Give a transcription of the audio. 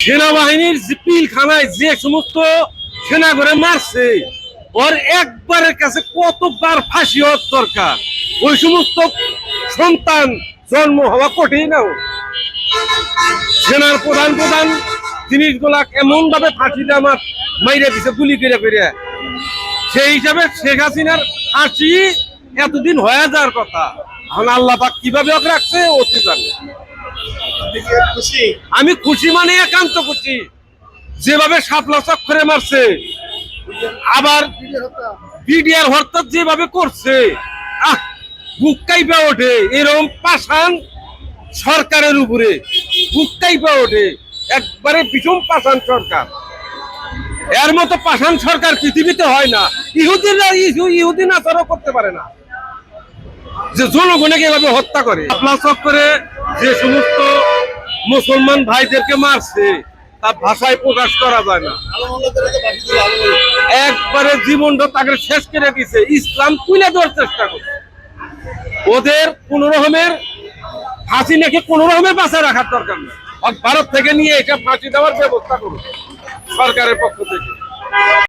সেনাবাহিনীর যে পিলখানায় যে সমস্ত সেনা করে মারছে, ওর একবারের কাছে কতবার ফাঁসি হওয়ার দরকার? ওই সমস্ত সন্তান জন্ম হওয়া কঠিন সেনার প্রধান প্রধান জিনিসগুলা এমন ভাবে ফাঁসিতে আমার মাইরে দিছে, গুলি করে করে। সেই হিসাবে শেখ হাসিনার ফাঁসি এতদিন হয়ে যাওয়ার কথা। কীভাবে রাখছে অতি জানে। আমি খুশি মানে একান্ত খুশি। যেভাবে সাপলা চক্করে মারছে, আবার বিডিআর হরতাল যেভাবে করছে, আহ ওঠে। এরকম পাষাণ সরকারের উপরে বুক ওঠে। একবারে ভীষণ পাষাণ সরকার। এর মতো পাষাণ সরকার পৃথিবীতে হয় না। ইহুদিরা ইহু- ইহুদি নাচারও করতে পারে না। যে জনগণকে এভাবে হত্যা করে। আপনার চক্করে যে সমস্ত মুসলমান ভাইদেরকে মারছে তা ভাষায় প্রকাশ করা যায় না। একবারে জীবনটা তাকে শেষ করে দিছে। ইসলাম তুলে দেওয়ার চেষ্টা করছে। ওদের কোন রকমের ফাঁসি নাকি কোন রকমের বাঁচা রাখার দরকার নেই। ভারত থেকে নিয়ে এটা ফাঁসি দেওয়ার ব্যবস্থা করুন সরকারের পক্ষ থেকে।